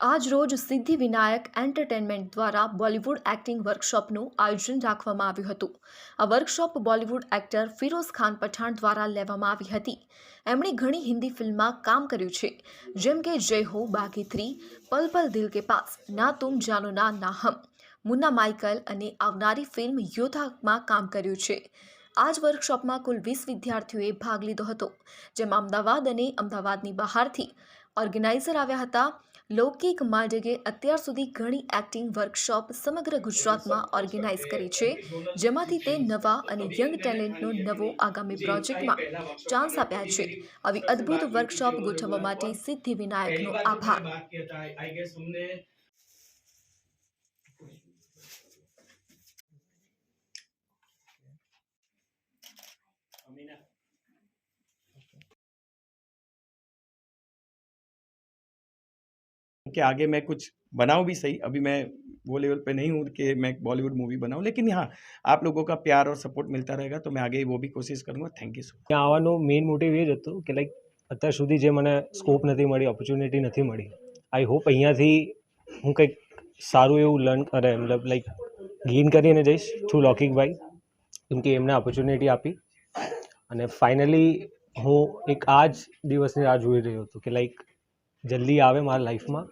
આજ રોજ સિદ્ધિવિનાયક એન્ટરટેનમેન્ટ દ્વારા બોલિવૂડ એક્ટિંગ વર્કશોપનું આયોજન રાખવામાં આવ્યું હતું. આ વર્કશોપ બોલિવૂડ એક્ટર ફિરોઝ ખાન પઠાણ દ્વારા લેવામાં આવી હતી. એમણે ઘણી હિન્દી ફિલ્મમાં કામ કર્યું છે. જેમ કે જય હો બાકી થ્રી પલ પલ દિલ કે પાસ, ના તુમ જાનો ના ના હમ મુન્ના માઇકલ અને આવનારી ફિલ્મ યોદ્ધામાં કામ કર્યું છે. આ જ વર્કશોપમાં કુલ વીસ વિદ્યાર્થીઓએ ભાગ લીધો હતો. જેમાં અમદાવાદ અને અમદાવાદની બહારથી ઓર્ગેનાઇઝર આવ્યા હતા. લૌકિક માર્ડગે અત્યાર સુધી ઘણી એક્ટિંગ વર્કશોપ સમગ્ર ગુજરાતમાં ઓર્ગેનાઇઝ કરી છે, જેમાંથી તે નવા અને યંગ ટેલેન્ટનો નવો આગામી પ્રોજેક્ટમાં ચાન્સ આપ્યા છે. આવી અદ્ભુત વર્કશોપ ગોઠવવા માટે સિદ્ધિવિનાયકનો આભાર બાકી હતા આઈ ગેસ અમને અમીના कि आगे मैं कुछ बनाऊं भी सही अभी मैं वो लेवल पे नहीं हूँ कि मैं बॉलीवुड मूवी बनाऊं लेकिन हाँ आप लोगों का प्यार और सपोर्ट मिलता रहेगा तो मैं आगे वो भी कोशिश करूंगा थैंक यू सो ત્યાં આવવાનો મેઇન મોટિવ એ જ હતો કે લાઈક અત્યાર સુધી જે મને સ્કોપ નથી મળી ઓપોર્ચ્યુનિટી નથી મળી આઈ હોપ અહીંયાથી હું કંઈક સારું એવું લર્ન અરે મતલબ લાઈક ગેઇન કરીને જઈશ થ્રુ લૌકિકભાઈ કેમ કે એમને ઓપોર્ચ્યુનિટી આપી અને ફાઇનલી હું એક આ જ દિવસની રાહ જોઈ રહ્યો હતો કે લાઈક જલ્દી આવે મારા લાઈફમાં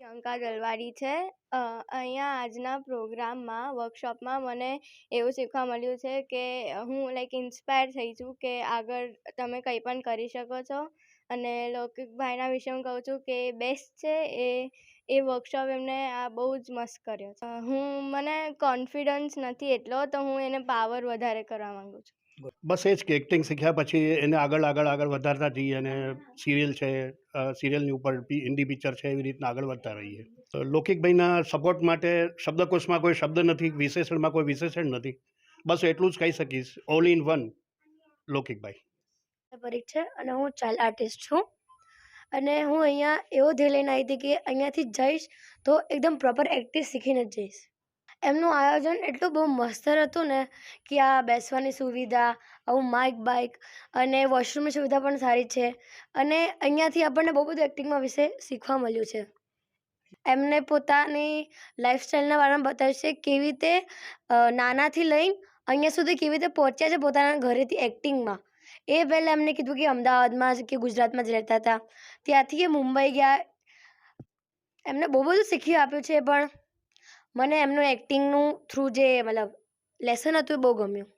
પ્રિયંકા દલવાડી છે. અહીંયા આજના પ્રોગ્રામમાં, વર્કશોપમાં મને એવું શીખવા મળ્યું છે કે હું લાઈક ઇન્સ્પાયર થઈ છું કે આગળ તમે કંઈ પણ કરી શકો છો. અને લૌકિકભાઈના વિશે હું કહું છું કે બેસ્ટ છે એ એ વર્કશોપ એમને આ બહુ જ મસ્ત કર્યો છે. હું મને કોન્ફિડન્સ નથી એટલો તો હું એને પાવર વધારે કરવા માંગુ છું. બસ એ જ કે એક્ટિંગ શીખ્યા પછી એને આગળ આગળ આગળ વધારતા જઈએ અને સિરિયલ છે સિરિયલની ઉપર હિન્દી પિક્ચર છે એવી રીતના આગળ વધતા રહીએ. તો લૌકિકભાઈના સપોર્ટ માટે શબ્દકોશમાં કોઈ શબ્દ નથી વિશેષણમાં કોઈ વિશેષણ નથી. બસ એટલું જ કહી શકીશ. ઓલ ઇન વન લૌકિકભાઈ પરીખ છે અને હું ચાઇલ્ડ આર્ટિસ્ટ છું. અને હું અહીંયા એવો ધ્યેય લઈને આવી હતી કે અહીંયાથી જઈશ તો એકદમ પ્રોપર એક્ટિવ શીખીને જ જઈશ. એમનું આયોજન એટલું બહુ મસ્ત હતું ને કે આ બેસવાની સુવિધા, આવું માઇક બાઇક અને વોશરૂમની સુવિધા પણ સારી છે. અને અહીંયાથી આપણને બહુ બધું એક્ટિંગમાં વિશે શીખવા મળ્યું છે. એમને પોતાની લાઈફસ્ટાઈલના બારામાં બતાવ્યું છે કેવી રીતે નાનાથી લઈને અહીંયા સુધી કેવી રીતે પહોંચ્યા છે પોતાના ઘરેથી એક્ટિંગમાં એ પહેલાં એમને કીધું કે અમદાવાદમાં જ કે ગુજરાતમાં જ રહેતા હતા. ત્યાંથી એ મુંબઈ ગયા. એમને બહુ બધું શીખી આપ્યું છે, પણ મને એમનું એક્ટિંગનું થ્રુ જે મતલબ લેસન હતું એ બહુ ગમ્યું.